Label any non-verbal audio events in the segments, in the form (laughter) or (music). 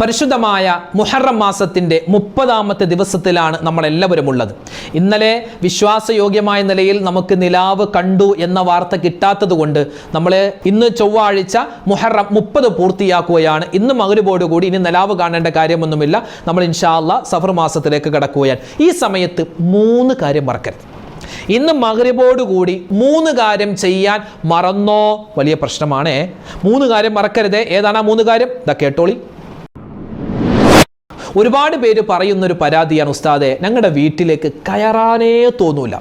പരിശുദ്ധമായ മുഹറം മാസത്തിന്റെ മുപ്പതാമത്തെ ദിവസത്തിലാണ് നമ്മളെല്ലാവരും ഉള്ളത്. ഇന്നലെ വിശ്വാസയോഗ്യമായ നിലയിൽ നമുക്ക് നിലാവ് കണ്ടു എന്ന വാർത്ത കിട്ടാത്തത് കൊണ്ട് നമ്മൾ ഇന്ന് ചൊവ്വാഴ്ച മുഹറം മുപ്പത് പൂർത്തിയാക്കുകയാണ്. ഇന്ന് മകരുപോടുകൂടി ഇനി നിലാവ് കാണേണ്ട കാര്യമൊന്നുമില്ല. നമ്മൾ ഇൻഷാല്ല സഫർ മാസത്തിലേക്ക് കടക്കുകയാണ്. ഈ സമയത്ത് മൂന്ന് കാര്യം മറക്കരുത്. ഇന്ന് കൂടി മൂന്ന് കാര്യം ചെയ്യാൻ മറന്നോ? വലിയ പ്രശ്നമാണേ. മൂന്ന് കാര്യം മറക്കരുതേ. ഏതാണ് ആ മൂന്ന് കാര്യം? ഇതാ കേട്ടോളി. ഒരുപാട് പേര് പറയുന്നൊരു പരാതിയാണ് ഉസ്താദെ. ഞങ്ങളുടെ വീട്ടിലേക്ക് കയറാനേ തോന്നൂല.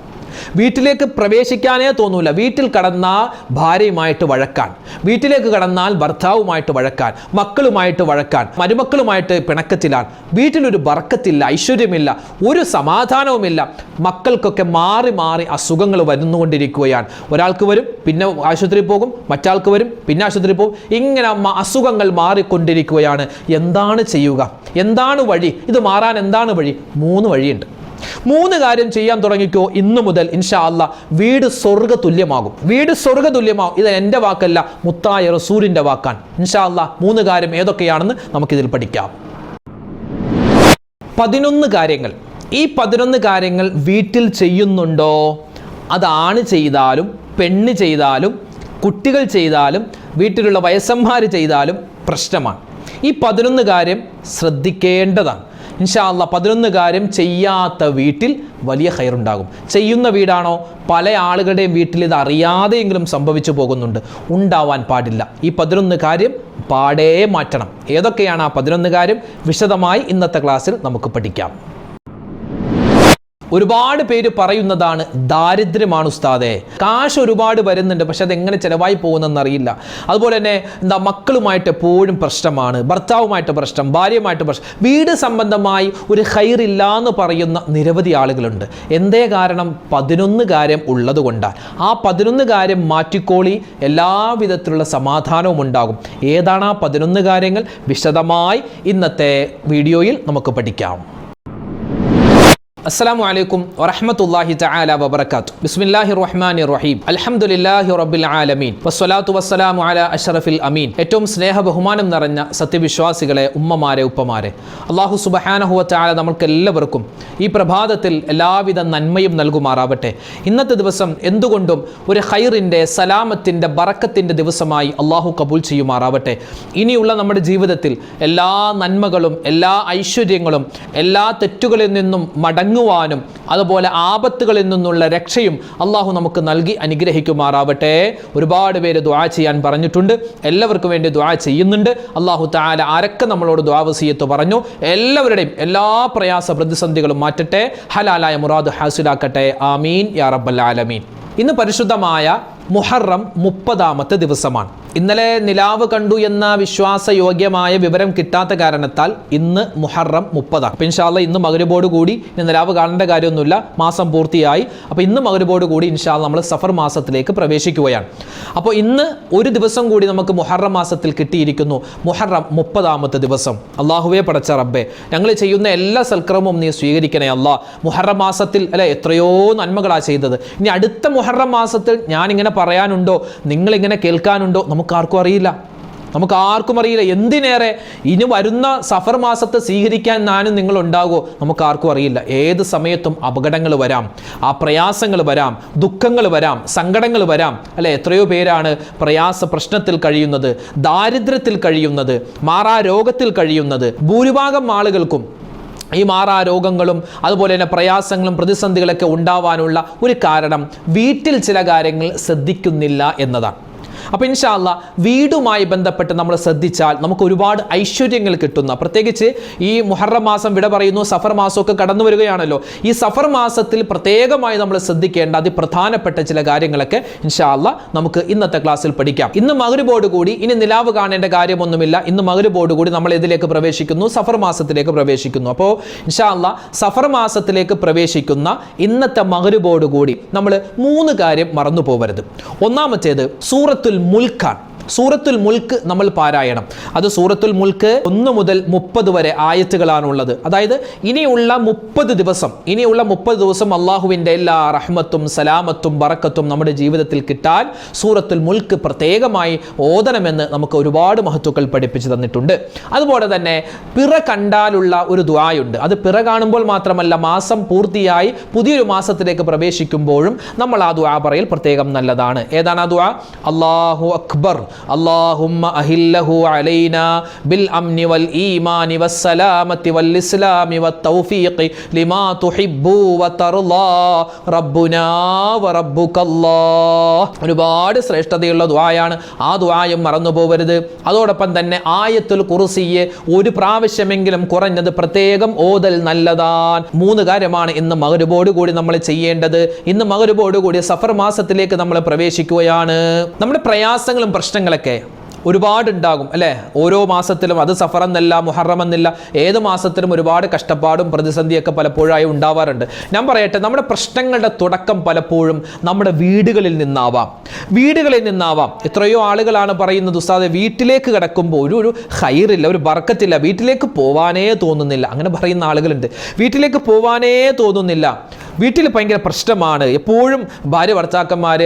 വീട്ടിലേക്ക് പ്രവേശിക്കാനേ തോന്നൂല. വീട്ടിൽ കടന്നാൽ ഭാര്യയുമായിട്ട് വഴക്കാൻ. വീട്ടിലേക്ക് കടന്നാൽ ഭർത്താവുമായിട്ട് വഴക്കാൻ. മക്കളുമായിട്ട് വഴക്കാൻ. മരുമക്കളുമായിട്ട് പിണക്കത്തിലാണ്. വീട്ടിലൊരു ബർക്കത്തില്ല ഐശ്വര്യമില്ല ഒരു സമാധാനവുമില്ല. മക്കൾക്കൊക്കെ മാറി മാറി അസുഖങ്ങൾ വരുന്നുകൊണ്ടിരിക്കുകയാണ്. ഒരാൾക്ക് വരും പിന്നെ ആശുപത്രിയിൽ പോകും മറ്റാൾക്ക് വരും പിന്നെ ആശുപത്രിയിൽ പോകും. ഇങ്ങനെ അസുഖങ്ങൾ മാറിക്കൊണ്ടിരിക്കുകയാണ്. എന്താണ് ചെയ്യുക? എന്താണ് വഴി? ഇത് മാറാൻ എന്താണ് വഴി? മൂന്ന് വഴിയുണ്ട്. മൂന്ന് കാര്യം ചെയ്യാൻ തുടങ്ങിക്കോ ഇന്നു മുതൽ ഇൻഷാ അല്ല. വീട് സ്വർഗ തുല്യമാകും വീട് സ്വർഗ തുല്യമാകും ഇത് എന്റെ വാക്കല്ല മുത്തായ റസൂലിന്റെ വാക്കാണ്. ഇൻഷാ അല്ല മൂന്ന് കാര്യം ഏതൊക്കെയാണെന്ന് നമുക്കിതിൽ പഠിക്കാം. പതിനൊന്ന് കാര്യങ്ങൾ. ഈ പതിനൊന്ന് കാര്യങ്ങൾ വീട്ടിൽ ചെയ്യുന്നുണ്ടോ? അതാണ് ചെയ്താലും പെണ്ണ് ചെയ്താലും കുട്ടികൾ ചെയ്താലും വീട്ടിലുള്ള വയസ്സന്മാർ ചെയ്താലും പ്രശ്നമാണ്. ഈ പതിനൊന്ന് കാര്യം ശ്രദ്ധിക്കേണ്ടതാണ്. ഇൻഷാല്ല പതിനൊന്ന് കാര്യം ചെയ്യാത്ത വീട്ടിൽ വലിയ ഹൈറുണ്ടാകും. ചെയ്യുന്ന വീടാണോ? പല ആളുകളുടെയും വീട്ടിൽ ഇത് അറിയാതെയെങ്കിലും സംഭവിച്ചു പോകുന്നുണ്ട്. ഉണ്ടാവാൻ പാടില്ല. ഈ പതിനൊന്ന് കാര്യം പാടേ മാറ്റണം. ഏതൊക്കെയാണ് ആ പതിനൊന്ന് കാര്യം വിശദമായി ഇന്നത്തെ ക്ലാസ്സിൽ നമുക്ക് പഠിക്കാം. ഒരുപാട് പേര് പറയുന്നതാണ് ദാരിദ്ര്യമാണ് ഉസ്താദേ. കാശ് ഒരുപാട് വരുന്നുണ്ട് പക്ഷെ അത് എങ്ങനെ ചിലവായി പോകുന്നെന്ന് അറിയില്ല. അതുപോലെ തന്നെ എന്താ മക്കളുമായിട്ട് എപ്പോഴും പ്രശ്നമാണ് ഭർത്താവുമായിട്ട് പ്രശ്നം ഭാര്യയുമായിട്ട് പ്രശ്നം. വീട് സംബന്ധമായി ഒരു ഹൈറില്ല എന്ന് പറയുന്ന നിരവധി ആളുകളുണ്ട്. എന്തേ കാരണം? പതിനൊന്ന് കാര്യം ഉള്ളത് കൊണ്ടാണ് ആ പതിനൊന്ന് കാര്യം മാറ്റിക്കോളി എല്ലാവിധത്തിലുള്ള സമാധാനവും ഉണ്ടാകും. ഏതാണ് ആ പതിനൊന്ന് കാര്യങ്ങൾ? വിശദമായി ഇന്നത്തെ വീഡിയോയിൽ നമുക്ക് പഠിക്കാം. അസ്സലാമു വലൈക്കും വറഹമത്തല്ലാഹി തആല വബറകാത്തു. ബിസ്മില്ലാഹി റഹ്മാനിർ റഹീം അൽഹംദുലില്ലാഹി റബ്ബിൽ ആലമീൻ. വസ്സലാത്തു വസ്സലാമു അലാ അഷ്റഫിൽ അമീൻ. ഏറ്റവും സ്നേഹ ബഹുമാനം നിറഞ്ഞ സത്യവിശ്വാസികളെ ഉമ്മമാരെ ഉപ്പമാരെ. അള്ളാഹു സുബ്ഹാനഹു തആല നമുക്ക് എല്ലാവർക്കും ഈ പ്രഭാതത്തിൽ എല്ലാവിധ നന്മയും നൽകുമാറാവട്ടെ. ഇന്നത്തെ ദിവസം എന്തുകൊണ്ടും ഒരു ഹൈറിന്റെ സലാമത്തിന്റെ ബറക്കത്തിന്റെ ദിവസമായി അള്ളാഹു കബൂൽ ചെയ്യുമാറാവട്ടെ. ഇനിയുള്ള നമ്മുടെ ജീവിതത്തിൽ എല്ലാ നന്മകളും എല്ലാ ഐശ്വര്യങ്ങളും എല്ലാ തെറ്റുകളിൽ നിന്നും മടങ്ങുവാനും അതുപോലെ ആപത്തുകളിൽ നിന്നുള്ള രക്ഷയും അള്ളാഹു നമുക്ക് നൽകി അനുഗ്രഹിക്കുമാറാവട്ടെ. ഒരുപാട് പേര് ദ്വാ ചെയ്യാൻ പറഞ്ഞിട്ടുണ്ട്. എല്ലാവർക്കും വേണ്ടി ദ്വാ ചെയ്യുന്നുണ്ട്. അള്ളാഹു താല ആരൊക്കെ നമ്മളോട് ദ്വാവസീയത്ത് പറഞ്ഞു? എല്ലാവരുടെയും എല്ലാ പ്രയാസ പ്രതിസന്ധികളും മാറ്റട്ടെ. ഹലാലായ മുറാദ് ഹാസിലാക്കട്ടെ. ആമീൻ. യാ റബ്ബൽ ആലമീൻ. ഇന്ന് പരിശുദ്ധമായ മുഹറം മുപ്പതാമത്തെ ദിവസമാണ്. ഇന്നലെ നിലാവ് കണ്ടു എന്ന വിശ്വാസയോഗ്യമായ വിവരം കിട്ടാത്ത കാരണത്താൽ ഇന്ന് മുഹറം മുപ്പതാണ്. അപ്പം ഇൻഷാല്ല ഇന്ന് മകരുബോട് കൂടി ഇനി നിലാവ് കാണേണ്ട കാര്യമൊന്നുമില്ല. മാസം പൂർത്തിയായി. അപ്പോൾ ഇന്ന് മകരുബോട് കൂടി ഇൻഷാല്ല നമ്മൾ സഫർ മാസത്തിലേക്ക് പ്രവേശിക്കുകയാണ്. അപ്പോൾ ഇന്ന് ഒരു ദിവസം കൂടി നമുക്ക് മുഹറം മാസത്തിൽ കിട്ടിയിരിക്കുന്നു. മുഹറം മുപ്പതാമത്തെ ദിവസം. അള്ളാഹുവെ പടച്ച റബ്ബെ ഞങ്ങൾ ചെയ്യുന്ന എല്ലാ സൽക്രമവും നീ സ്വീകരിക്കണേ അല്ലാ മുഹറം മാസത്തിൽ അല്ലെ എത്രയോ നന്മകളാണ് ചെയ്തത്. ഇനി അടുത്ത മുഹറം മാസത്തിൽ ഞാനിങ്ങനെ പറയാനുണ്ടോ? നിങ്ങളിങ്ങനെ കേൾക്കാനുണ്ടോ? നമുക്കാർക്കും അറിയില്ല. നമുക്ക് ആർക്കും അറിയില്ല. എന്തിനേറെ ഇനി വരുന്ന സഫർ മാസത്തെ സ്വീകരിക്കാൻ നാനും നിങ്ങൾ ഉണ്ടാകുമോ നമുക്ക് ആർക്കും അറിയില്ല. ഏത് സമയത്തും അപകടങ്ങൾ വരാം. ആ പ്രയാസങ്ങൾ വരാം. ദുഃഖങ്ങൾ വരാം. സങ്കടങ്ങൾ വരാം. അല്ലെ? എത്രയോ പേരാണ് പ്രയാസ പ്രശ്നത്തിൽ കഴിയുന്നത് ദാരിദ്ര്യത്തിൽ കഴിയുന്നത് മാറാ രോഗത്തിൽ കഴിയുന്നത്. ഭൂരിഭാഗം ആളുകൾക്കും ഈ മാറാ രോഗങ്ങളും അതുപോലെ തന്നെ പ്രയാസങ്ങളും പ്രതിസന്ധികളൊക്കെ ഉണ്ടാവാനുള്ള ഒരു കാരണം വീട്ടിൽ ചില കാര്യങ്ങൾ ശ്രദ്ധിക്കുന്നില്ല എന്നതാണ്. അപ്പോൾ ഇൻഷാല്ല വീടുമായി ബന്ധപ്പെട്ട് നമ്മൾ ശ്രദ്ധിച്ചാൽ നമുക്ക് ഒരുപാട് ഐശ്വര്യങ്ങൾ കിട്ടുന്ന പ്രത്യേകിച്ച് ഈ മുഹറം മാസം വിട പറയുന്നു സഫർ മാസമൊക്കെ കടന്നു വരികയാണല്ലോ. ഈ സഫർ മാസത്തിൽ പ്രത്യേകമായി നമ്മൾ ശ്രദ്ധിക്കേണ്ട അതിപ്രധാനപ്പെട്ട ചില കാര്യങ്ങളൊക്കെ ഇൻഷാല്ല നമുക്ക് ഇന്നത്തെ ക്ലാസ്സിൽ പഠിക്കാം. ഇന്ന് മകരുബോട് കൂടി ഇനി നിലാവ് കാണേണ്ട കാര്യമൊന്നുമില്ല. ഇന്ന് മകരുബോട് കൂടി നമ്മൾ ഇതിലേക്ക് പ്രവേശിക്കുന്നു? സഫർ മാസത്തിലേക്ക് പ്രവേശിക്കുന്നു. അപ്പോൾ ഇൻഷാല്ല സഫർ മാസത്തിലേക്ക് പ്രവേശിക്കുന്ന ഇന്നത്തെ മകരുബോട് കൂടി നമ്മൾ മൂന്ന് കാര്യം മറന്നു പോകരുത് ഒന്നാമത്തേത് സൂറത്തുൽ മുൽക്കാണ്. സൂറത്തുൽ മുൽക്ക് നമ്മൾ പാരായണം. അത് സൂറത്തുൽ മുൽക്ക് ഒന്ന് മുതൽ മുപ്പത് വരെ ആയത്തുകളാണുള്ളത്. അതായത് ഇനിയുള്ള മുപ്പത് ദിവസം ഇനിയുള്ള മുപ്പത് ദിവസം അള്ളാഹുവിന്റെ എല്ലാ റഹ്മത്തും സലാമത്തും ബറക്കത്തും നമ്മുടെ ജീവിതത്തിൽ കിട്ടാൻ സൂറത്തുൽ മുൽക്ക് പ്രത്യേകമായി ഓതണമെന്ന് നമുക്ക് ഒരുപാട് മഹത്വക്കൾ പഠിപ്പിച്ചു തന്നിട്ടുണ്ട്. അതുപോലെ തന്നെ പിറ കണ്ടാലുള്ള ഒരു ദ്വായുണ്ട് അത് പിറ കാണുമ്പോൾ മാത്രമല്ല മാസം പൂർത്തിയായി പുതിയൊരു മാസത്തിലേക്ക് പ്രവേശിക്കുമ്പോഴും നമ്മൾ ആ ദ്വാ പറയൽ പ്രത്യേകം നല്ലതാണ്. ഏതാണ് ആ ദ്വാ അള്ളാഹു അക്ബർ. അള്ളാഹുമ്മ അഹില്ലഹു അലൈന ബിൽ അംനി വൽ ഈമാനി വസ്സലാമത്തി വൽ ഇസ്ലാമി വത്തൗഫീഖി ലിമാ തുഹിബ്ബു വതർലാ റബ്ബുനാ വറബ്ബുകല്ലാഹ് ഒരുപാട് ശ്രേഷ്ഠതയുള്ള ദുആയാണ് ആ ദുആയും മറന്നു പോവരുത് അതോടൊപ്പം തന്നെ ആയത്തുൽ ഖുർസിയെ ഒരു പ്രാവശ്യമെങ്കിലും കുറഞ്ഞത് പ്രത്യേകം ഓതൽ നല്ലതാൻ. മൂന്ന് കാര്യമാണ് ഇന്ന് മകരുബോട് കൂടി നമ്മൾ ചെയ്യേണ്ടത്. ഇന്ന് മകരുബോട് കൂടി സഫർ മാസത്തിലേക്ക് നമ്മൾ പ്രവേശിക്കുകയാണ്. നമ്മുടെ പ്രയാസങ്ങളും പ്രശ്നങ്ങളൊക്കെ ഒരുപാടുണ്ടാകും അല്ലേ? ഓരോ മാസത്തിലും അത് സഫർ എന്നല്ല മുഹറം എന്നില്ല ഏത് മാസത്തിലും ഒരുപാട് കഷ്ടപ്പാടും പ്രതിസന്ധിയൊക്കെ പലപ്പോഴായി ഉണ്ടാവാറുണ്ട്. ഞാൻ പറയട്ടെ നമ്മുടെ പ്രശ്നങ്ങളുടെ തുടക്കം പലപ്പോഴും നമ്മുടെ വീടുകളിൽ നിന്നാവാം. വീടുകളിൽ നിന്നാവാം. എത്രയോ ആളുകളാണ് പറയുന്നത് ഉസ്താദെ വീട്ടിലേക്ക് കിടക്കുമ്പോൾ ഒരു ഒരു ഹൈറില്ല ഒരു ബർക്കത്തില്ല വീട്ടിലേക്ക് പോവാനേ തോന്നുന്നില്ല. അങ്ങനെ പറയുന്ന ആളുകളുണ്ട്. വീട്ടിലേക്ക് പോവാനേ തോന്നുന്നില്ല. വീട്ടിൽ ഭയങ്കര പ്രശ്നമാണ്. എപ്പോഴും ഭാര്യ ഭർത്താക്കന്മാർ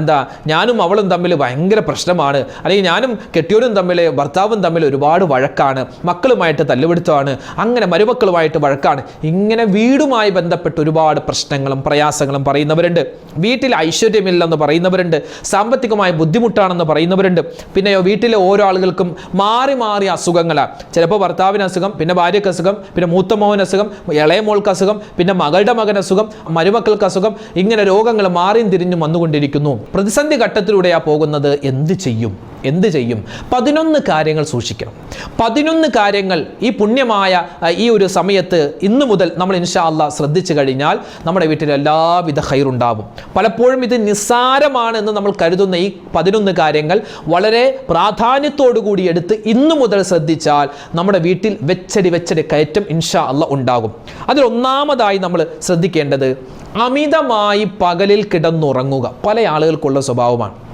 എന്താ ഞാനും അവളും തമ്മിൽ ഭയങ്കര പ്രശ്നമാണ്. അല്ലെങ്കിൽ ഞാനും കെട്ടിയോനും തമ്മിൽ ഭർത്താവും തമ്മിൽ ഒരുപാട് വഴക്കാണ്. മക്കളുമായിട്ട് തല്ലുപിടുത്തമാണ്. അങ്ങനെ മരുമക്കളുമായിട്ട് വഴക്കാണ്. ഇങ്ങനെ വീടുമായി ബന്ധപ്പെട്ട് ഒരുപാട് പ്രശ്നങ്ങളും പ്രയാസങ്ങളും പറയുന്നവരുണ്ട്. വീട്ടിൽ ഐശ്വര്യമില്ലെന്ന് പറയുന്നവരുണ്ട്. സാമ്പത്തികമായ ബുദ്ധിമുട്ടാണെന്ന് പറയുന്നവരുണ്ട്. പിന്നെയോ വീട്ടിലെ ഓരോ ആളുകൾക്കും മാറി മാറി അസുഖങ്ങളാണ് ചിലപ്പോൾ ഭർത്താവിന് അസുഖം പിന്നെ ഭാര്യയ്ക്ക് അസുഖം പിന്നെ മൂത്ത മോഹൻ അസുഖം ഇളയ മോൾക്ക് അസുഖം പിന്നെ മകളുടെ മകൻ അസുഖം മരുമക്കൾക്ക് അസുഖം ഇങ്ങനെ രോഗങ്ങൾ മാറിയും തിരിഞ്ഞും വന്നുകൊണ്ടിരിക്കുന്നു. പ്രതിസന്ധി ഘട്ടത്തിലൂടെയാണ് പോകുന്നത്. എന്ത് ചെയ്യും? എന്ത് ചെയ്യും? പതിനൊന്ന് കാര്യങ്ങൾ സൂക്ഷിക്കണം. പതിനൊന്ന് കാര്യങ്ങൾ ഈ പുണ്യമായ ഈ ഒരു സമയത്ത് ഇന്നു മുതൽ നമ്മൾ ഇൻഷാ അല്ലാ ശ്രദ്ധിച്ചു കഴിഞ്ഞാൽ നമ്മുടെ വീട്ടിൽ എല്ലാവിധ ഹൈറുണ്ടാവും പലപ്പോഴും ഇത് നിസ്സാരമാണെന്ന് നമ്മൾ കരുതുന്ന ഈ പതിനൊന്ന് കാര്യങ്ങൾ വളരെ പ്രാധാന്യത്തോടു കൂടി എടുത്ത് ഇന്നു മുതൽ ശ്രദ്ധിച്ചാൽ നമ്മുടെ വീട്ടിൽ വെച്ചടി വെച്ചടി കയറ്റം ഇൻഷാ അല്ല ഉണ്ടാകും. അതിൽ ഒന്നാമതായി നമ്മൾ ശ്രദ്ധിക്കേണ്ടത് അമിതമായി പകലിൽ കിടന്നുറങ്ങുക. പല ആളുകൾക്കുള്ള സ്വഭാവമാണ്.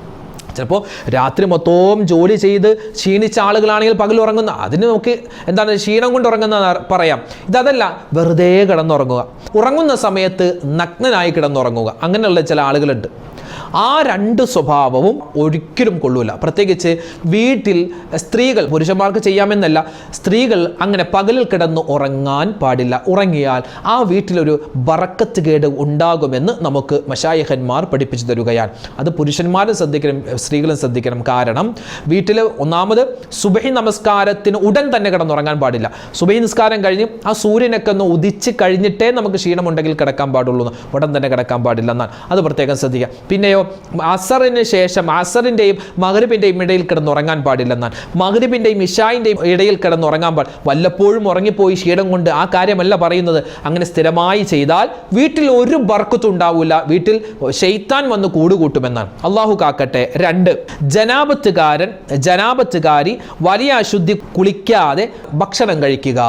ചിലപ്പോൾ രാത്രി മൊത്തവും ജോലി ചെയ്ത് ക്ഷീണിച്ച ആളുകളാണെങ്കിൽ പകൽ ഉറങ്ങുന്ന അതിന് നമുക്ക് എന്താണ് ക്ഷീണം കൊണ്ട് ഉറങ്ങുന്ന പറയാം. ഇതല്ല വെറുതെ കിടന്നുറങ്ങുക. ഉറങ്ങുന്ന സമയത്ത് നഗ്നനായി കിടന്നുറങ്ങുക. അങ്ങനെയുള്ള ചില ആളുകളുണ്ട്. ആ രണ്ട് സ്വഭാവവും ഒരിക്കലും കൊള്ളൂല. പ്രത്യേകിച്ച് വീട്ടിൽ സ്ത്രീകൾ പുരുഷന്മാർക്ക് ചെയ്യാമെന്നല്ല സ്ത്രീകൾ അങ്ങനെ പകലിൽ കിടന്ന് ഉറങ്ങാൻ പാടില്ല. ഉറങ്ങിയാൽ ആ വീട്ടിലൊരു ബറക്കത്ത് കേട് ഉണ്ടാകുമെന്ന് നമുക്ക് മഷായഹന്മാർ പഠിപ്പിച്ചു തരുകയാണ്. അത് പുരുഷന്മാരും ശ്രദ്ധിക്കണം സ്ത്രീകളും ശ്രദ്ധിക്കണം. കാരണം വീട്ടിൽ ഒന്നാമത് സുബഹി നമസ്കാരത്തിന് ഉടൻ തന്നെ കിടന്നുറങ്ങാൻ പാടില്ല. സുബഹി നിസ്കാരം കഴിഞ്ഞ് ആ സൂര്യനൊക്കെ ഒന്ന് ഉദിച്ച് കഴിഞ്ഞിട്ടേ നമുക്ക് ക്ഷീണമുണ്ടെങ്കിൽ കിടക്കാൻ പാടുള്ളൂ. ഉടൻ തന്നെ കിടക്കാൻ പാടില്ല എന്നാൽ അത് പ്രത്യേകം ശ്രദ്ധിക്കുക. പിന്നെയോ അസറിന് ശേഷം അസറിന്റെയും മകരുബിന്റെയും ഇടയിൽ കിടന്നുറങ്ങാൻ പാടില്ലെന്നാണ്. മകരുബിന്റെയും ഇഷായിന്റെയും ഇടയിൽ കിടന്നുറങ്ങാൻ പാടില്ല വല്ലപ്പോഴും ഉറങ്ങിപ്പോയി ക്ഷീണം കൊണ്ട് ആ കാര്യമല്ല പറയുന്നത്. അങ്ങനെ സ്ഥിരമായി ചെയ്താൽ വീട്ടിൽ ഒരു ബർക്കത്തും ഉണ്ടാവില്ല വീട്ടിൽ ഷെയ്ത്താൻ വന്ന് കൂടുകൂട്ടുമെന്നാണ്. അള്ളാഹു കാക്കട്ടെ. രണ്ട് ജനാപത്തുകാരൻ ജനാപത്തുകാരി വലിയ അശുദ്ധി കുളിക്കാതെ ഭക്ഷണം കഴിക്കുക.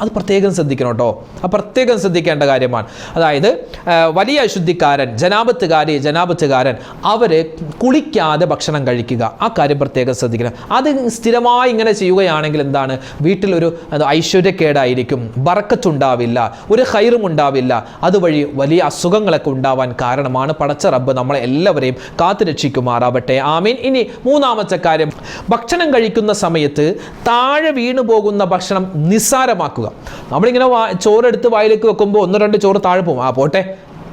അത് പ്രത്യേകം ശ്രദ്ധിക്കണം കേട്ടോ. അത് പ്രത്യേകം ശ്രദ്ധിക്കേണ്ട കാര്യമാണ്. അതായത് വലിയ അശുദ്ധിക്കാരൻ ജനാപത്തുകാരി ജനാപത്തുകാരൻ അവർ കുളിക്കാതെ ഭക്ഷണം കഴിക്കുക. ആ കാര്യം പ്രത്യേകം ശ്രദ്ധിക്കണം. അത് സ്ഥിരമായി ഇങ്ങനെ ചെയ്യുകയാണെങ്കിൽ എന്താണ്? വീട്ടിലൊരു ഐശ്വര്യക്കേടായിരിക്കും. ബറക്കത്തുണ്ടാവില്ല. ഒരു ഹൈറും ഉണ്ടാവില്ല അതുവഴി വലിയ അസുഖങ്ങളൊക്കെ ഉണ്ടാവാൻ കാരണമാണ്. പടച്ച റബ്ബ് നമ്മളെ എല്ലാവരെയും കാത്തുരക്ഷിക്കുമാറാവട്ടെ ആമീൻ. ഇനി മൂന്നാമത്തെ കാര്യം. ഭക്ഷണം കഴിക്കുന്ന സമയത്ത് താഴെ വീണു പോകുന്ന ഭക്ഷണം നിസ്സാരമാക്കുക. നമ്മളിങ്ങനെ വാ ചോറെടുത്ത് വായിലേക്ക് വെക്കുമ്പോൾ ഒന്ന് രണ്ട് ചോറ് താഴെ പോകും. ആ പോട്ടെ.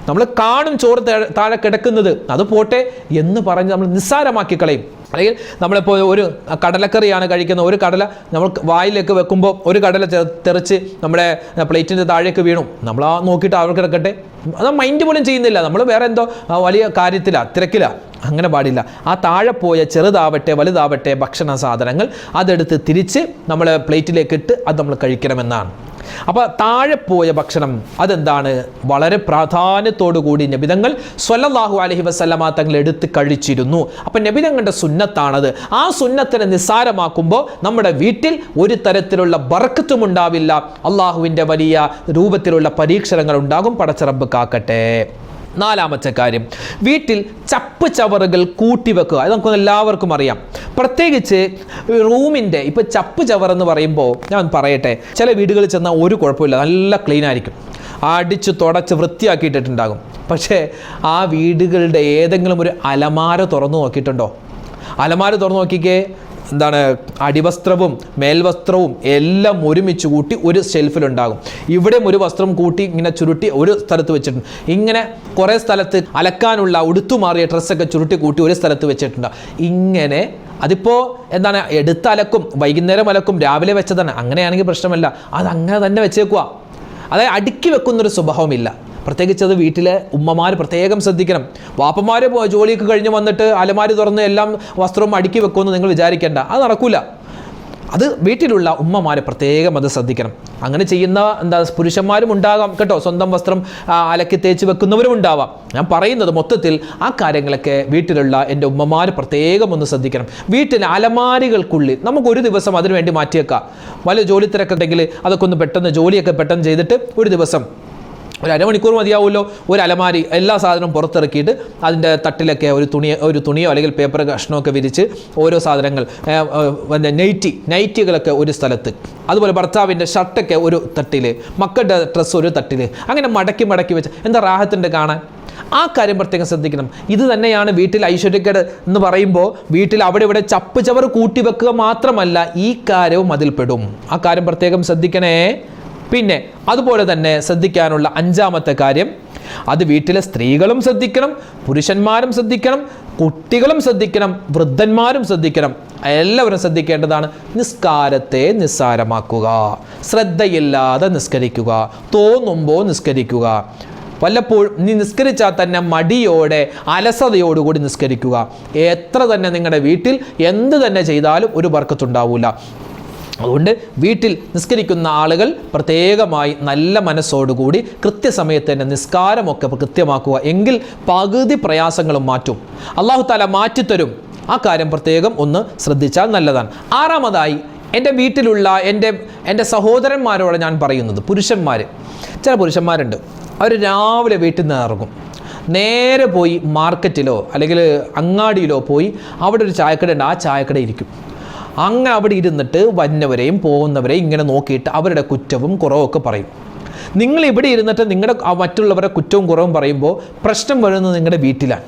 നമ്മൾ കാണും ചോറ് താഴെ കിടക്കുന്നത്. അത് പോട്ടെ എന്ന് പറഞ്ഞ് നമ്മൾ നിസ്സാരമാക്കി കളയും. അല്ലെങ്കിൽ നമ്മളിപ്പോൾ ഒരു കടലക്കറിയാണ് കഴിക്കുന്നത് ഒരു കടല നമ്മൾ വായിലേക്ക് വെക്കുമ്പോൾ ഒരു കടല തെറിച്ച് നമ്മുടെ പ്ലേറ്റിന്റെ താഴേക്ക് വീണു. നമ്മൾ ആ നോക്കിയിട്ട് അവർ കിടക്കട്ടെ. അത് മൈൻഡ് പോലും ചെയ്യുന്നില്ല. നമ്മൾ വേറെ എന്തോ വലിയ കാര്യത്തിലാണ് തിരക്കിലാണ് അങ്ങനെ പാടില്ല. ആ താഴെ പോയ ചെറുതാവട്ടെ വലുതാവട്ടെ ഭക്ഷണ സാധനങ്ങൾ അതെടുത്ത് തിരിച്ച് നമ്മൾ പ്ലേറ്റിലേക്ക് ഇട്ട് അത് നമ്മൾ കഴിക്കണമെന്നാണ്. അപ്പോൾ താഴെ പോയ ഭക്ഷണം അതെന്താണ്? വളരെ പ്രാധാന്യത്തോടു കൂടി നബിതങ്ങൾ സ്വല്ലല്ലാഹു അലഹി വസല്ലമ തങ്ങൾ എടുത്ത് കഴിച്ചിരുന്നു. അപ്പം നബിതങ്ങളുടെ സുന്നത്താണത്. ആ സുന്നത്തിനെ നിസ്സാരമാക്കുമ്പോൾ നമ്മുടെ വീട്ടിൽ ഒരു തരത്തിലുള്ള ബർക്കത്തും ഉണ്ടാവില്ല. അള്ളാഹുവിന്റെ വലിയ രൂപത്തിലുള്ള പരീക്ഷണങ്ങൾ ഉണ്ടാകും. പടച്ചറബ് കാക്കട്ടെ. നാലാമത്തെ കാര്യം. വീട്ടിൽ ചപ്പ് ചവറുകൾ കൂട്ടിവെക്കുക അത് നമുക്ക് എല്ലാവർക്കും അറിയാം. പ്രത്യേകിച്ച് റൂമിന്റെ ഇപ്പോൾ ചപ്പ് ചവറെന്ന് പറയുമ്പോൾ ഞാൻ പറയട്ടെ ചില വീടുകളിൽ ചെന്നാൽ ഒരു കുഴപ്പമില്ല. നല്ല ക്ലീൻ ആയിരിക്കും. അടിച്ച് തുടച്ച് വൃത്തിയാക്കിയിട്ടിട്ടുണ്ടാകും. പക്ഷേ ആ വീടുകളുടെ ഏതെങ്കിലും ഒരു അലമാര തുറന്നു നോക്കിയിട്ടുണ്ടോ? അലമാര തുറന്നു നോക്കിക്കേ. എന്താണ് അടിവസ്ത്രവും മേൽവസ്ത്രവും എല്ലാം ഒരുമിച്ച് കൂട്ടി ഒരു ഷെൽഫിലുണ്ടാകും. ഇവിടെയും ഒരു വസ്ത്രം കൂട്ടി ഇങ്ങനെ ചുരുട്ടി ഒരു സ്ഥലത്ത് വെച്ചിട്ടുണ്ട്. ഇങ്ങനെ കുറേ സ്ഥലത്ത് അലക്കാനുള്ള ഉടുത്തുമാറിയ ഡ്രസ്സൊക്കെ ചുരുട്ടി കൂട്ടി ഒരു സ്ഥലത്ത് വെച്ചിട്ടുണ്ട്. ഇങ്ങനെ അതിപ്പോൾ എന്താണ് എടുത്ത് അലക്കും വൈകുന്നേരം അലക്കും രാവിലെ വെച്ചതാണ്. അങ്ങനെയാണെങ്കിൽ പ്രശ്നമല്ല. അത് അങ്ങനെ തന്നെ വെച്ചേക്കുക അതായത് അടുക്കി വെക്കുന്നൊരു സ്വഭാവമില്ല. പ്രത്യേകിച്ച് അത് വീട്ടിലെ ഉമ്മമാർ പ്രത്യേകം ശ്രദ്ധിക്കണം. വാപ്പന്മാർ ജോലിയൊക്കെ കഴിഞ്ഞ് വന്നിട്ട് അലമാരി തുറന്ന് എല്ലാം വസ്ത്രവും അടുക്കി വെക്കുമെന്ന് നിങ്ങൾ വിചാരിക്കേണ്ട. അത് നടക്കൂല. അത് വീട്ടിലുള്ള ഉമ്മമാരെ പ്രത്യേകം അത് ശ്രദ്ധിക്കണം. അങ്ങനെ ചെയ്യുന്ന എന്താ പുരുഷന്മാരും ഉണ്ടാകാം കേട്ടോ. സ്വന്തം വസ്ത്രം അലക്കി തേച്ച് വെക്കുന്നവരും ഉണ്ടാവാം. ഞാൻ പറയുന്നത് മൊത്തത്തിൽ ആ കാര്യങ്ങളൊക്കെ വീട്ടിലുള്ള എന്റെ ഉമ്മമാർ പ്രത്യേകം ഒന്ന് ശ്രദ്ധിക്കണം. വീട്ടിലെ അലമാരികൾക്കുള്ളിൽ നമുക്ക് ഒരു ദിവസം അതിനുവേണ്ടി മാറ്റിയേക്കാം. വല്ല ജോലി തിരക്കുണ്ടെങ്കിൽ അതൊക്കെ ഒന്ന് പെട്ടെന്ന് ജോലിയൊക്കെ പെട്ടെന്ന് ചെയ്തിട്ട് ഒരു ദിവസം ഒരു അരമണിക്കൂർ മതിയാവുമല്ലോ. ഒരു അലമാരി എല്ലാ സാധനവും പുറത്തിറക്കിയിട്ട് അതിന്റെ തട്ടിലൊക്കെ ഒരു തുണി ഒരു തുണിയോ അല്ലെങ്കിൽ പേപ്പർ കഷ്ണമൊക്കെ വിരിച്ച് ഓരോ സാധനങ്ങൾ നൈറ്റി നൈറ്റികളൊക്കെ ഒരു സ്ഥലത്ത്. അതുപോലെ ഭർത്താവിന്റെ ഷർട്ടൊക്കെ ഒരു തട്ടിൽ മക്കളുടെ ഡ്രസ്സ് ഒരു തട്ടിൽ അങ്ങനെ മടക്കി മടക്കി വെച്ച് എന്താ റാഹത്തിന്റെ കാണാൻ? ആ കാര്യം പ്രത്യേകം ശ്രദ്ധിക്കണം. ഇത് തന്നെയാണ് വീട്ടിൽ ഐശ്വര്യക്കേട് എന്ന് പറയുമ്പോൾ വീട്ടിൽ അവിടെ ഇവിടെ ചപ്പ് ചവറ് കൂട്ടിവെക്കുക മാത്രമല്ല ഈ കാര്യവും അതിൽ പെടും ആ കാര്യം പ്രത്യേകം ശ്രദ്ധിക്കണേ. പിന്നെ അതുപോലെ തന്നെ ശ്രദ്ധിക്കാനുള്ള അഞ്ചാമത്തെ കാര്യം അത് വീട്ടിലെ സ്ത്രീകളും ശ്രദ്ധിക്കണം പുരുഷന്മാരും ശ്രദ്ധിക്കണം കുട്ടികളും ശ്രദ്ധിക്കണം വൃദ്ധന്മാരും ശ്രദ്ധിക്കണം. എല്ലാവരും ശ്രദ്ധിക്കേണ്ടതാണ് നിസ്കാരത്തെ നിസ്സാരമാക്കുക ശ്രദ്ധയില്ലാതെ നിസ്കരിക്കുക തോന്നുമ്പോൾ നിസ്കരിക്കുക. വല്ലപ്പോഴും നീ നിസ്കരിച്ചാൽ തന്നെ മടിയോടെ അലസതയോടുകൂടി നിസ്കരിക്കുക. എത്ര തന്നെ നിങ്ങളുടെ വീട്ടിൽ എന്ത് തന്നെ ചെയ്താലും ഒരു ബർക്കത്തുണ്ടാവില്ല അതുകൊണ്ട് വീട്ടിൽ നിസ്കരിക്കുന്ന ആളുകൾ പ്രത്യേകമായി നല്ല മനസ്സോടുകൂടി കൃത്യസമയത്ത് തന്നെ നിസ്കാരമൊക്കെ കൃത്യമാക്കുക. എങ്കിൽ പകുതി പ്രയാസങ്ങളും മാറ്റും. അള്ളാഹു താല മാറ്റിത്തരും. ആ കാര്യം പ്രത്യേകം ഒന്ന് ശ്രദ്ധിച്ചാൽ നല്ലതാണ്. ആറാമതായി എന്റെ വീട്ടിലുള്ള എന്റെ എന്റെ സഹോദരന്മാരോട് ഞാൻ പറയുന്നത് പുരുഷന്മാർ ചില പുരുഷന്മാരുണ്ട്. അവർ രാവിലെ വീട്ടിൽ നിന്ന് ഇറങ്ങും. നേരെ പോയി മാർക്കറ്റിലോ അല്ലെങ്കിൽ അങ്ങാടിയിലോ പോയി അവിടെ ഒരു ചായക്കട ഉണ്ട്. ആ ചായക്കട ഇരിക്കും. അങ്ങനെ അവിടെ ഇരുന്നിട്ട് വന്നവരെയും പോകുന്നവരെയും ഇങ്ങനെ നോക്കിയിട്ട് അവരുടെ കുറ്റവും കുറവൊക്കെ പറയും. നിങ്ങൾ ഇവിടെ ഇരുന്നിട്ട് നിങ്ങളുടെ മറ്റുള്ളവരുടെ കുറ്റവും കുറവും പറയുമ്പോൾ പ്രശ്നം വരുന്നത് നിങ്ങളുടെ വീട്ടിലാണ്.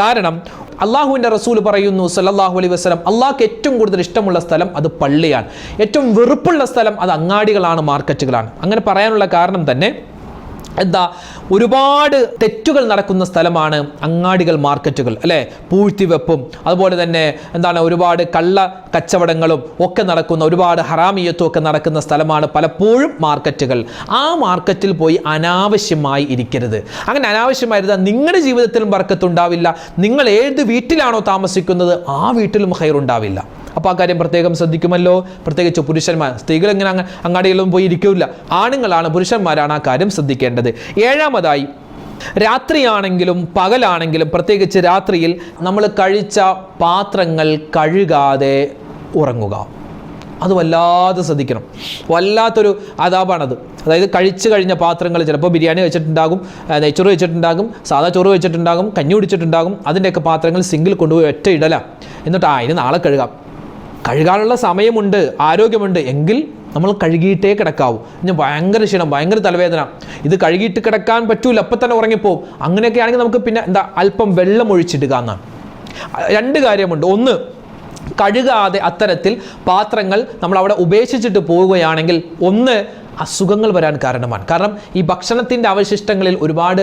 കാരണം അള്ളാഹുവിന്റെ റസൂൽ പറയുന്നു സല്ലല്ലാഹു അലൈഹി വസ്ലം അള്ളാഹ്ക്ക് ഏറ്റവും കൂടുതൽ ഇഷ്ടമുള്ള സ്ഥലം അത് പള്ളിയാണ്. ഏറ്റവും വെറുപ്പുള്ള സ്ഥലം അത് അങ്ങാടികളാണ് മാർക്കറ്റുകളാണ്. അങ്ങനെ പറയാനുള്ള കാരണം തന്നെ എന്താ ഒരുപാട് തെറ്റുകൾ നടക്കുന്ന സ്ഥലമാണ് അങ്ങാടികൾ മാർക്കറ്റുകൾ അല്ലേ? പൂഴ്ത്തിവെപ്പും അതുപോലെ തന്നെ എന്താണ് ഒരുപാട് കള്ള കച്ചവടങ്ങളും ഒക്കെ നടക്കുന്ന ഒരുപാട് ഹറാമിയത്തും ഒക്കെ നടക്കുന്ന സ്ഥലമാണ് പലപ്പോഴും മാർക്കറ്റുകൾ. ആ മാർക്കറ്റിൽ പോയി അനാവശ്യമായി ഇരിക്കരുത്. അങ്ങനെ അനാവശ്യമായിരുന്ന നിങ്ങളുടെ ജീവിതത്തിലും ബർക്കത്തുണ്ടാവില്ല നിങ്ങൾ ഏത് വീട്ടിലാണോ താമസിക്കുന്നത് ആ വീട്ടിലും ഹൈറുണ്ടാവില്ല. അപ്പോൾ ആ കാര്യം പ്രത്യേകം ശ്രദ്ധിക്കുമല്ലോ. പ്രത്യേകിച്ച് പുരുഷന്മാർ സ്ത്രീകൾ ഇങ്ങനെ അങ്ങ് അങ്ങാടികളിലും പോയി ഇരിക്കില്ല ആണുങ്ങളാണ് പുരുഷന്മാരാണ് ആ കാര്യം ശ്രദ്ധിക്കേണ്ടത്. ഏഴാമതായി രാത്രിയാണെങ്കിലും പകലാണെങ്കിലും പ്രത്യേകിച്ച് രാത്രിയിൽ നമ്മൾ കഴിച്ച പാത്രങ്ങൾ കഴുകാതെ ഉറങ്ങുക. അത് വല്ലാതെ ശ്രദ്ധിക്കണം. വല്ലാത്തൊരു അതാപാണത്. അതായത് കഴിച്ചു കഴിഞ്ഞ പാത്രങ്ങൾ ചിലപ്പോൾ ബിരിയാണി വെച്ചിട്ടുണ്ടാകും നെയ്ച്ചോറ് വെച്ചിട്ടുണ്ടാകും സാധാ ചോറ് വെച്ചിട്ടുണ്ടാകും കഞ്ഞി കുടിച്ചിട്ടുണ്ടാകും അതിന്റെയൊക്കെ പാത്രങ്ങൾ സിങ്കിൽ കൊണ്ടുപോയി ഒറ്റ ഇടല എന്നിട്ട് ആ ഇനി നാളെ കഴുകാം. കഴുകാനുള്ള സമയമുണ്ട് ആരോഗ്യമുണ്ട് എങ്കിൽ നമ്മൾ കഴുകിയിട്ടേ കിടക്കാവൂ. ഇനി ഭയങ്കര ക്ഷീണം ഭയങ്കര തലവേദന. ഇത് കഴുകിയിട്ട് കിടക്കാൻ പറ്റൂല അപ്പം തന്നെ ഉറങ്ങിപ്പോവും. അങ്ങനെയൊക്കെ ആണെങ്കിൽ നമുക്ക് പിന്നെ എന്താ അല്പം വെള്ളം ഒഴിച്ചിടുക എന്നാണ്. രണ്ട് കാര്യമുണ്ട്. ഒന്ന് കഴുകാതെ അത്തരത്തിൽ പാത്രങ്ങൾ നമ്മൾ അവിടെ ഉപേക്ഷിച്ചിട്ട് പോവുകയാണെങ്കിൽ ഒന്ന് അസുഖങ്ങൾ വരാൻ കാരണമാണ്. കാരണം ഈ ഭക്ഷണത്തിന്റെ അവശിഷ്ടങ്ങളിൽ ഒരുപാട്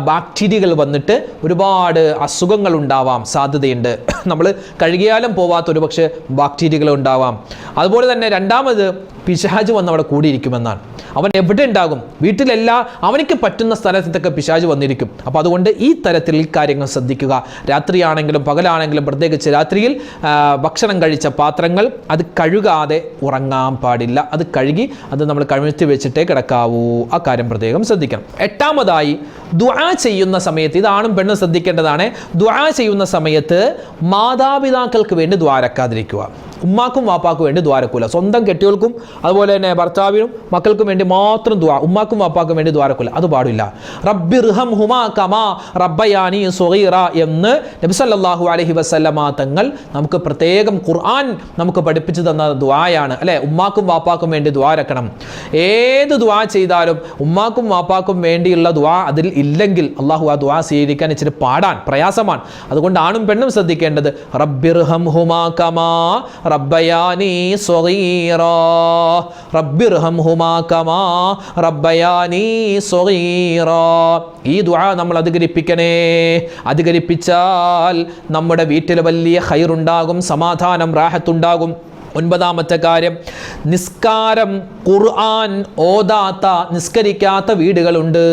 ബാക്ടീരിയകൾ വന്നിട്ട് ഒരുപാട് അസുഖങ്ങൾ ഉണ്ടാവാം സാധ്യതയുണ്ട്. (clears throat) നമ്മൾ കഴുകിയാലും പോവാത്ത ഒരു പക്ഷേ ബാക്ടീരിയകൾ ഉണ്ടാവാം. അതുപോലെ തന്നെ രണ്ടാമത് പിശാജ് വന്ന് അവിടെ കൂടിയിരിക്കുമെന്നാണ്. അവൻ എവിടെ ഉണ്ടാകും? വീട്ടിലെല്ലാ അവനിക്ക് പറ്റുന്ന സ്ഥലത്തൊക്കെ പിശാജ് വന്നിരിക്കും. അപ്പോൾ അതുകൊണ്ട് ഈ തരത്തിൽ കാര്യങ്ങൾ ശ്രദ്ധിക്കുക. രാത്രിയാണെങ്കിലും പകലാണെങ്കിലും പ്രത്യേകിച്ച് രാത്രിയിൽ ഭക്ഷണം കഴിച്ച പാത്രങ്ങൾ അത് കഴുകാതെ ഉറങ്ങാൻ പാടില്ല. അത് കഴുകി അത് നമ്മൾ കഴുത്തി വെച്ചിട്ടേ കിടക്കാവൂ. ആ കാര്യം പ്രത്യേകം ശ്രദ്ധിക്കണം. എട്ടാമതായി ദ്വാ ചെയ്യുന്ന സമയത്ത് ഇതാണും പെണ്ണും ശ്രദ്ധിക്കേണ്ടതാണ്. ദ്വാ ചെയ്യുന്ന സമയത്ത് മാതാപിതാക്കൾക്ക് വേണ്ടി ദ്വാരക്കാതിരിക്കുക. ഉമ്മാക്കും വാപ്പാക്കും വേണ്ടി ദ്വാരക്കൂല. സ്വന്തം കെട്ടികൾക്കും അതുപോലെ തന്നെ ഭർത്താവിനും മക്കൾക്കും വേണ്ടി മാത്രം ദ്വാ ഉമ്മാക്കും വാപ്പാക്കും വേണ്ടി ദ്വാരക്കൂല. അത് പാടില്ല. റബ്ബി റബ്ബിർഹം ഹുമാ കമാ റബ്ബയാനി സുഗീറ എന്ന് നബി സല്ലല്ലാഹു അലൈഹി വസല്ലമ തങ്ങൾ നമുക്ക് പ്രത്യേകം ഖുർആൻ നമുക്ക് പഠിപ്പിച്ചു തന്ന ദ്വായാണ്. അല്ലേ? ഉമ്മാക്കും വാപ്പാക്കും വേണ്ടി ദ്വാരക്കണം ഏത് ദ്വാ ചെയ്താലും ഉമ്മാക്കും വാപ്പാക്കും വേണ്ടിയുള്ള ദ്വാ അതിൽ ഇല്ലെങ്കിൽ അള്ളാഹു ആ ദ്വാ സ്വീകരിക്കാൻ ഇച്ചിരി പാടാൻ പ്രയാസമാണ്. അതുകൊണ്ട് ആണും പെണ്ണും ശ്രദ്ധിക്കേണ്ടത് റബ്ബിർഹം ഹുമാ കമാ ഈ ദുആ നമ്മൾ അധികരിപ്പിക്കണേ. അധികരിപ്പിച്ചാൽ നമ്മുടെ വീട്ടിൽ വലിയ ഹൈറുണ്ടാകും സമാധാനം റാഹത്തുണ്ടാകും. ഒൻപതാമത്തെ കാര്യം നിസ്കാരം ഖുർആൻ ഓതാത്ത നിസ്കരിക്കാത്ത വീടുകളുണ്ട്.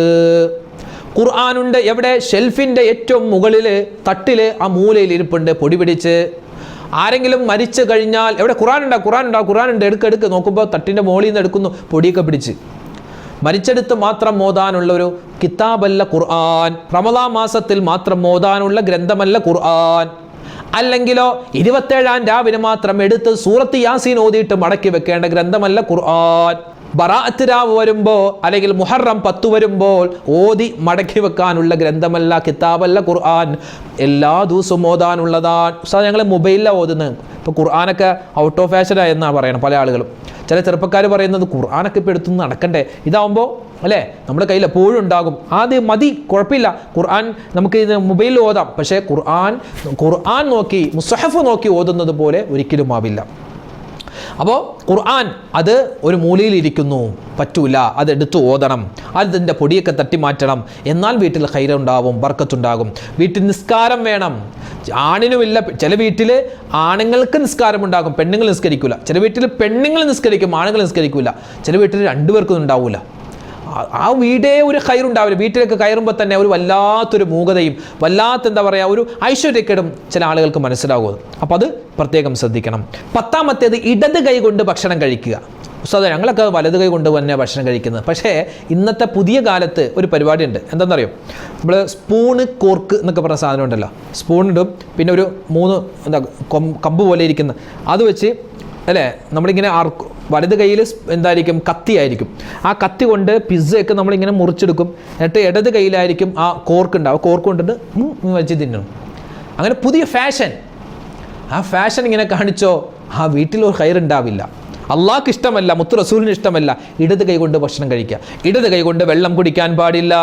ഖുർആാനുണ്ട് എവിടെ? ഷെൽഫിന്റെ ഏറ്റവും മുകളിൽ തട്ടിൽ ആ മൂലയിൽ ഇരിപ്പുണ്ട് പൊടി പിടിച്ച്. ആരെങ്കിലും മരിച്ചു കഴിഞ്ഞാൽ എവിടെ ഉണ്ടാ? ഖുർആൻ ഉണ്ട്? എടുക്ക് എടുക്ക്. നോക്കുമ്പോൾ തട്ടിന്റെ മുകളിൽ നിന്ന് എടുക്കുന്നു. പൊടിയൊക്കെ പിടിച്ച്. മരിച്ചെടുത്ത് മാത്രം മോതാനുള്ള ഒരു കിതാബല്ല ഖുർആൻ. റമദാ മാസത്തിൽ മാത്രം മോതാനുള്ള ഗ്രന്ഥമല്ല ഖുർആൻ. അല്ലെങ്കിലോ ഇരുപത്തേഴാം രാവിലെ മാത്രം എടുത്ത് സൂറത്ത് യാസീൻ ഓതിയിട്ട് മടക്കി വെക്കേണ്ട ഗ്രന്ഥമല്ല ഖുർആൻ. ബറാഅത്ത് രാവ് വരുമ്പോൾ അല്ലെങ്കിൽ മുഹറം പത്ത് വരുമ്പോൾ ഓതി മടക്കി വെക്കാനുള്ള ഗ്രന്ഥമല്ല കിതാബല്ല ഖുർആൻ. എല്ലാ ദിവസവും ഓതാനുള്ളതാണ്. സാർ ഞങ്ങൾ മൊബൈലിലാണ് ഓതുന്നത്. ഇപ്പോൾ ഖുർആാനൊക്കെ ഔട്ട് ഓഫ് ഫാഷനായി എന്നാണ് പറയുന്നത് പല ആളുകളും. ചില ചെറുപ്പക്കാർ പറയുന്നത് ഖുർആാനൊക്കെ ഇപ്പോൾ എടുത്തു നടക്കണ്ടേ? ഇതാവുമ്പോൾ അല്ലേ? നമ്മുടെ കയ്യിൽ എപ്പോഴും ഉണ്ടാകും. ആദ്യം മതി കുഴപ്പമില്ല. ഖുർആൻ നമുക്ക് ഇത് മൊബൈലിൽ ഓതാം. പക്ഷേ ഖുർആൻ ഖുർആൻ നോക്കി മുസഹഫ് നോക്കി ഓതുന്നത് പോലെ ഒരിക്കലും ആവില്ല. അപ്പോൾ ഖുർആൻ അത് ഒരു മൂലയിൽ ഇരിക്കുന്നു പറ്റൂല അത് എടുത്ത് ഓതണം. അതിന്റെ പൊടിയൊക്കെ തട്ടി മാറ്റണം. എന്നാൽ വീട്ടിൽ ഹൈരുണ്ടാവും ബർക്കത്തുണ്ടാകും. വീട്ടിൽ നിസ്കാരം വേണം. ആണിനുമില്ല ചില വീട്ടിൽ ആണുങ്ങൾക്ക് നിസ്കാരം ഉണ്ടാകും പെണ്ണുങ്ങൾ നിസ്കരിക്കില്ല ചില വീട്ടിൽ പെണ്ണുങ്ങൾ നിസ്കരിക്കും ആണുങ്ങൾ നിസ്കരിക്കില്ല ചില വീട്ടിൽ രണ്ടുപേർക്കും ഉണ്ടാവില്ല ആ- വീടേ ഒരു കയറുണ്ടാവില്ല. വീട്ടിലേക്ക് കയറുമ്പോൾ തന്നെ ഒരു വല്ലാത്തൊരു മൂകതയും വല്ലാത്ത എന്താ പറയുക ഒരു ഐശ്വര്യക്കേടും ചില ആളുകൾക്ക് മനസ്സിലാകും. അപ്പോൾ അത് പ്രത്യേകം ശ്രദ്ധിക്കണം. പത്താമത്തേത് ഇടത് കൈ കൊണ്ട് ഭക്ഷണം കഴിക്കുക. ഉസ്താദ് ഞങ്ങളൊക്കെ വലത് കൈ കൊണ്ട് തന്നെ ഭക്ഷണം കഴിക്കുന്നത്. പക്ഷേ ഇന്നത്തെ പുതിയ കാലത്ത് ഒരു പരിപാടിയുണ്ട്. എന്താണെന്നറിയോ നമ്മൾ സ്പൂണ് കോർക്ക് എന്നൊക്കെ പറഞ്ഞ സാധനം ഉണ്ടല്ലോ. സ്പൂണിടും. പിന്നെ ഒരു മൂന്ന് എന്താ കമ്പ് പോലെ ഇരിക്കുന്ന. അത് വെച്ച് അല്ലേ? നമ്മളിങ്ങനെ ആർക്ക് വലത് കയ്യിൽ എന്തായിരിക്കും? കത്തിയായിരിക്കും ആ കത്തി കൊണ്ട് പിസ്സയൊക്കെ നമ്മളിങ്ങനെ മുറിച്ചെടുക്കും. എന്നിട്ട് ഇടത് കയ്യിലായിരിക്കും ആ കോർക്ക് ഉണ്ടാവും കോർക്ക് കൊണ്ടിട്ട് വെച്ച് തിന്നണം. അങ്ങനെ പുതിയ ഫാഷൻ. ആ ഫാഷൻ ഇങ്ങനെ കാണിച്ചോ ആ വീട്ടിൽ ഒരു കയറുണ്ടാവില്ല അള്ളാഹ്ക്ക് ഇഷ്ടമല്ല മുത്തു റസൂലിന് ഇഷ്ടമല്ല ഇടത് കൈ കൊണ്ട് ഭക്ഷണം കഴിക്കുക. ഇടത് കൈ കൊണ്ട് വെള്ളം കുടിക്കാൻ പാടില്ല.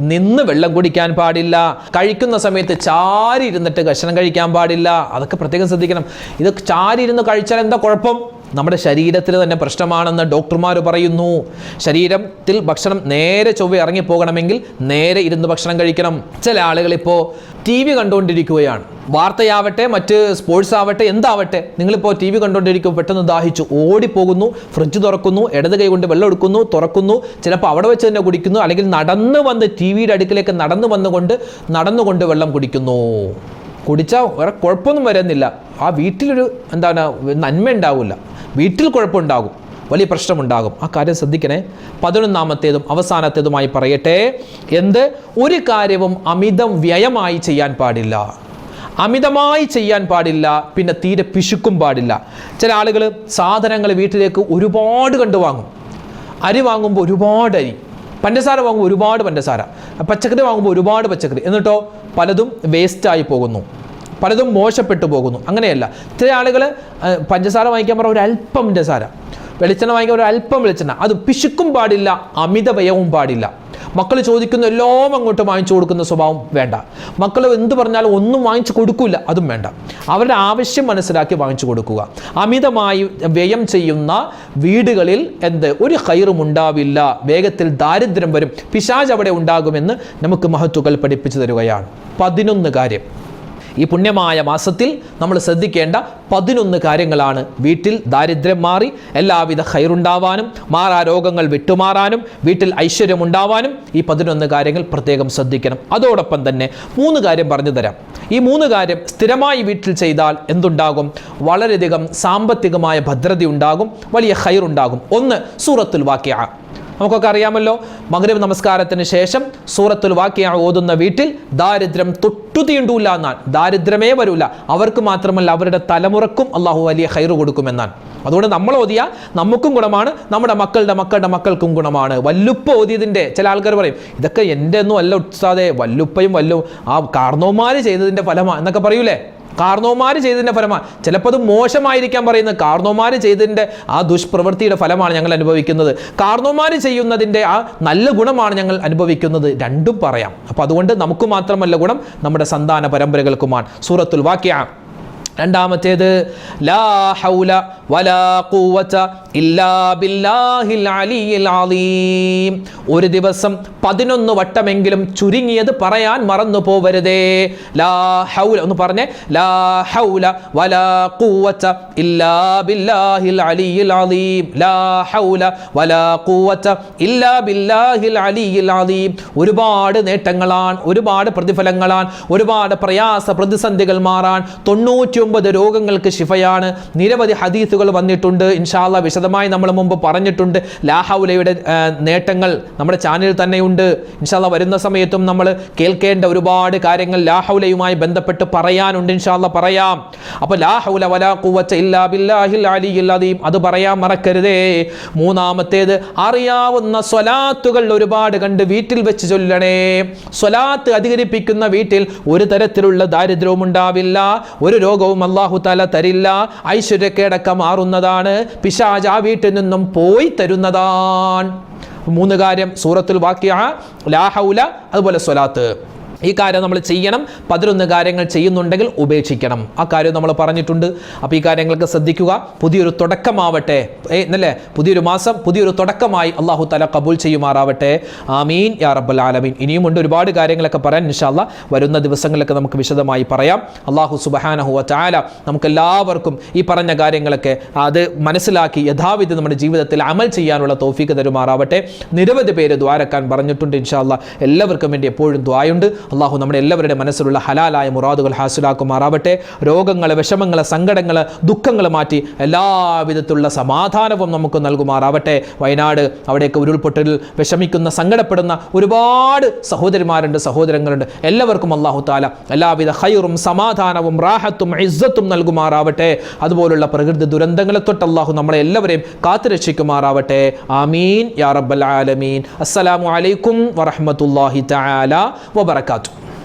നിന്ന് വെള്ളം കുടിക്കാൻ പാടില്ല. കഴിക്കുന്ന സമയത്ത് ചാരി ഇരുന്നിട്ട് ഭക്ഷണം കഴിക്കാൻ പാടില്ല. അതൊക്കെ പ്രത്യേകം ശ്രദ്ധിക്കണം. ഇത് ചാരി ഇരുന്ന് കഴിച്ചാൽ എന്താ കുഴപ്പം? നമ്മുടെ ശരീരത്തിൽ തന്നെ പ്രശ്നമാണെന്ന് ഡോക്ടർമാർ പറയുന്നു. ശരീരത്തിൽ ഭക്ഷണം നേരെ ചൊവ്വ ഇറങ്ങിപ്പോകണമെങ്കിൽ നേരെ ഇരുന്ന് ഭക്ഷണം കഴിക്കണം. ചില ആളുകൾ ഇപ്പോൾ ടി വി കണ്ടുകൊണ്ടിരിക്കുകയാണ്. വാർത്തയാവട്ടെ മറ്റ് സ്പോർട്സ് ആവട്ടെ എന്താവട്ടെ നിങ്ങളിപ്പോൾ ടി വി കണ്ടുകൊണ്ടിരിക്കും പെട്ടെന്ന് ദാഹിച്ചു ഓടിപ്പോകുന്നു ഫ്രിഡ്ജ് തുറക്കുന്നു ഇടത് കൈ കൊണ്ട് വെള്ളം എടുക്കുന്നു തുറക്കുന്നു ചിലപ്പോൾ അവിടെ വെച്ച് തന്നെ കുടിക്കുന്നു അല്ലെങ്കിൽ നടന്നു വന്ന് ടി വിയുടെ അടുക്കിലേക്ക് നടന്നു വന്നുകൊണ്ട് നടന്നുകൊണ്ട് വെള്ളം കുടിക്കുന്നു. കുടിച്ചാൽ വേറെ കുഴപ്പമൊന്നും വരുന്നില്ല. ആ വീട്ടിലൊരു എന്താണ് നന്മ ഉണ്ടാവില്ല. വീട്ടിൽ കുഴപ്പമുണ്ടാകും. വലിയ പ്രശ്നമുണ്ടാകും. ആ കാര്യം ശ്രദ്ധിക്കണേ. പതിനൊന്നാമത്തേതും അവസാനത്തേതുമായി പറയട്ടെ. എന്ത്? ഒരു കാര്യവും അമിതം വ്യയമായി ചെയ്യാൻ പാടില്ല. അമിതമായി ചെയ്യാൻ പാടില്ല. പിന്നെ തീരെ പിശുക്കും പാടില്ല. ചില ആളുകൾ സാധനങ്ങൾ വീട്ടിലേക്ക് ഒരുപാട് കണ്ടുവാങ്ങും അരി വാങ്ങുമ്പോൾ ഒരുപാട് അരി. പഞ്ചസാര വാങ്ങുമ്പോൾ ഒരുപാട് പഞ്ചസാര. പച്ചക്കറി വാങ്ങുമ്പോൾ ഒരുപാട് പച്ചക്കറി. എന്നിട്ടോ പലതും വേസ്റ്റായി പോകുന്നു. പലതും മോശപ്പെട്ടു പോകുന്നു. അങ്ങനെയല്ല. ചില ആളുകൾ പഞ്ചസാര വാങ്ങിക്കാൻ പറഞ്ഞ ഒരു അല്പം പഞ്ചസാര. വെളിച്ചെണ്ണ വാങ്ങിക്കാൻ ഒരു അല്പം വെളിച്ചെണ്ണ. അത് പിശുക്കും പാടില്ല അമിത വ്യയവും പാടില്ല. മക്കൾ ചോദിക്കുന്ന എല്ലാം അങ്ങോട്ട് വാങ്ങിച്ചു കൊടുക്കുന്ന സ്വഭാവം വേണ്ട. മക്കൾ എന്ത് പറഞ്ഞാലും ഒന്നും വാങ്ങിച്ചു കൊടുക്കില്ല അതും വേണ്ട. അവരുടെ ആവശ്യം മനസ്സിലാക്കി വാങ്ങിച്ചു കൊടുക്കുക. അമിതമായി വ്യയം ചെയ്യുന്ന വീടുകളിൽ എന്ത്? ഒരു കയറും ഉണ്ടാവില്ല. വേഗത്തിൽ ദാരിദ്ര്യം വരും. പിശാജ് അവിടെ ഉണ്ടാകുമെന്ന് നമുക്ക് മഹത്തുക്കൾ പഠിപ്പിച്ചു തരുകയാണ്. പതിനൊന്ന് കാര്യം. ഈ പുണ്യമായ മാസത്തിൽ നമ്മൾ ശ്രദ്ധിക്കേണ്ട പതിനൊന്ന് കാര്യങ്ങളാണ്. വീട്ടിൽ ദാരിദ്ര്യം മാറി എല്ലാവിധ ഹൈറുണ്ടാവാനും മാറാ രോഗങ്ങൾ വിട്ടുമാറാനും വീട്ടിൽ ഐശ്വര്യമുണ്ടാവാനും ഈ പതിനൊന്ന് കാര്യങ്ങൾ പ്രത്യേകം ശ്രദ്ധിക്കണം. അതോടൊപ്പം തന്നെ മൂന്ന് കാര്യം പറഞ്ഞു തരാം. ഈ മൂന്ന് കാര്യം സ്ഥിരമായി വീട്ടിൽ ചെയ്താൽ എന്തുണ്ടാകും? വളരെയധികം സാമ്പത്തികമായ ഭദ്രത ഉണ്ടാകും വലിയ ഹൈറുണ്ടാകും ഒന്ന് സൂറത്തുൽ വാക്യ. നമുക്കൊക്കെ അറിയാമല്ലോ മകരവ് നമസ്കാരത്തിന് ശേഷം സൂറത്തുൽ വാക്യ ഓതുന്ന വീട്ടിൽ ദാരിദ്ര്യം തൊട്ടു തീണ്ടൂല എന്നാണ്. ദാരിദ്ര്യമേ വരൂല. അവർക്ക് മാത്രമല്ല അവരുടെ തലമുറക്കും അള്ളാഹു വലിയ ഹൈറ് കൊടുക്കുമെന്നാണ്. അതുകൊണ്ട് നമ്മൾ ഓതിയ നമുക്കും ഗുണമാണ് നമ്മുടെ മക്കളുടെ മക്കളുടെ മക്കൾക്കും ഗുണമാണ്. വല്ലുപ്പ ഓതിയതിന്റെ ചില ആൾക്കാർ പറയും ഇതൊക്കെ എന്റെ ഒന്നും അല്ല ഉത്സാതെ വല്ലുപ്പയും വല്ലു ആ കാർണവന്മാർ ചെയ്തതിന്റെ ഫലമാണ് എന്നൊക്കെ പറയൂലേ? കാർണവന്മാർ ചെയ്തതിന്റെ ഫലമാണ് ചിലപ്പോൾ അത് മോശമായിരിക്കാൻ പറയുന്നത് കാർണവന്മാർ ചെയ്തതിന്റെ ആ ദുഷ്പ്രവൃത്തിയുടെ ഫലമാണ് ഞങ്ങൾ അനുഭവിക്കുന്നത്. കാർണവന്മാർ ചെയ്യുന്നതിന്റെ ആ നല്ല ഗുണമാണ് ഞങ്ങൾ അനുഭവിക്കുന്നത്. രണ്ടും പറയാം. അപ്പോൾ അതുകൊണ്ട് നമുക്ക് മാത്രമല്ല ഗുണം നമ്മുടെ സന്താന പരമ്പരകൾക്കുമാണ്. സൂറത്തുൽ വാക്യ രണ്ടാമത്തേത് ലാ ഹൗല വലാ ഇല്ലാ ബില്ലാഹിൽ അലിയിൽ അലീം. ഒരു ദിവസം പതിനൊന്ന് വട്ടമെങ്കിലും ചുരുങ്ങിയത് പറയാൻ മറന്നു പോവരുതേ. ലാ ഹൗല ഒന്ന് പറഞ്ഞേ. ലാ ഹൗല വലാ ഇല്ലാ ബില്ലാഹിൽ അലിയിൽ അലീം. ലാ ഹൗല വലാ ഇല്ലാ ബില്ലാഹിൽ അലിയിൽ അലീം. ഒരുപാട് നേട്ടങ്ങളാണ് ഒരുപാട് പ്രതിഫലങ്ങളാണ് ഒരുപാട് പ്രയാസ പ്രതിസന്ധികൾ മാറാൻ തൊണ്ണൂറ്റി ഒമ്പത് രോഗങ്ങൾക്ക് ശിഫയാണ്. നിരവധി ഹദീസുകൾ വന്നിട്ടുണ്ട്. ഇൻഷാല്ല വിശദമായി നമ്മൾ മുമ്പ് പറഞ്ഞിട്ടുണ്ട്. ലാഹൗലയുടെ നേട്ടങ്ങൾ നമ്മുടെ ചാനലിൽ തന്നെയുണ്ട്. ഇൻഷാല്ല വരുന്ന സമയത്തും നമ്മൾ കേൾക്കേണ്ട ഒരുപാട് കാര്യങ്ങൾ ലാഹൗലയുമായി ബന്ധപ്പെട്ട് പറയാനുണ്ട്. ഇൻഷാല്ല പറയാം. അപ്പോൾ ലാഹൗല വലാ കൂവച്ച ഇല്ലാ ബില്ലാഹിൽ അലി അദീം. അത് പറയാൻ മറക്കരുതേ. മൂന്നാമത്തേത് അറിയാവുന്ന സ്വലാത്തുകൾ ഒരുപാട് കണ്ട് വീട്ടിൽ വെച്ച് ചൊല്ലണേ. സ്വലാത്ത് അധികരിപ്പിക്കുന്ന വീട്ടിൽ ഒരു തരത്തിലുള്ള ദാരിദ്ര്യവും ഉണ്ടാവില്ല ഒരു രോഗവും അള്ളാഹു തല തരില്ല. ഐശ്വര്യക്കേടൊക്കെ മാറുന്നതാണ് പിശാജ് ആ വീട്ടിൽ നിന്നും പോയി തരുന്നതാണ്. മൂന്ന് കാര്യം സൂറത്തുൽ വാക്യ ലാഹൗല അതുപോലെ സ്വലാത്ത്. ഈ കാര്യം നമ്മൾ ചെയ്യണം. പതിനൊന്ന് കാര്യങ്ങൾ ചെയ്യുന്നുണ്ടെങ്കിൽ ഉപേക്ഷിക്കണം. ആ കാര്യം നമ്മൾ പറഞ്ഞിട്ടുണ്ട്. അപ്പോൾ ഈ കാര്യങ്ങൾക്ക് ശ്രദ്ധിക്കുക. പുതിയൊരു തുടക്കമാവട്ടെ. എന്നല്ലേ പുതിയൊരു മാസം പുതിയൊരു തുടക്കമായി അള്ളാഹു തല കബൂൽ ചെയ്യുമാറാവട്ടെ. ആമീൻ. യാ റബ്ബൽ ആലമീൻ. ഇനിയും ഉണ്ട് ഒരുപാട് കാര്യങ്ങളൊക്കെ പറയാൻ ഇൻഷാല്ല വരുന്ന ദിവസങ്ങളിലൊക്കെ നമുക്ക് വിശദമായി പറയാം. അള്ളാഹു സുബഹാനഹു ചാല നമുക്ക് എല്ലാവർക്കും ഈ പറഞ്ഞ കാര്യങ്ങളൊക്കെ അത് മനസ്സിലാക്കി യഥാവിധി നമ്മുടെ ജീവിതത്തിൽ അമൽ ചെയ്യാനുള്ള തോഫീക്ക് തരുമാറാവട്ടെ. നിരവധി പേര് ദ്വാരക്കാൻ പറഞ്ഞിട്ടുണ്ട് ഇൻഷാല്ല എല്ലാവർക്കും വേണ്ടി എപ്പോഴും ദ്വായുണ്ട്. അള്ളാഹു നമ്മുടെ എല്ലാവരുടെ മനസ്സിലുള്ള ഹലാലായ മുറാദുകൾ ഹാസിലാക്കുമാറാവട്ടെ. രോഗങ്ങൾ വിഷമങ്ങൾ സങ്കടങ്ങൾ ദുഃഖങ്ങൾ മാറ്റി എല്ലാവിധത്തിലുള്ള സമാധാനവും നമുക്ക് നൽകുമാറാവട്ടെ. വയനാട് അവിടെയൊക്കെ ഉരുൾപൊട്ടൽ വിഷമിക്കുന്ന സങ്കടപ്പെടുന്ന ഒരുപാട് സഹോദരിമാരുണ്ട് സഹോദരങ്ങളുണ്ട്. എല്ലാവർക്കും അള്ളാഹു താല എല്ലാവിധ ഹൈറും സമാധാനവും റാഹത്തും ഇസ്സത്തും നൽകുമാറാവട്ടെ. അതുപോലുള്ള പ്രകൃതി ദുരന്തങ്ങളെ തൊട്ട് അള്ളാഹു നമ്മളെ എല്ലാവരെയും കാത്തുരക്ഷിക്കുമാറാവട്ടെ. ആമീൻ. യാ റബ്ബൽ ആലമീൻ. അസ്സലാമു അലൈക്കും വറഹ്മത്തുള്ളാഹി തആല വബറകാതുഹു. wabarakatuh.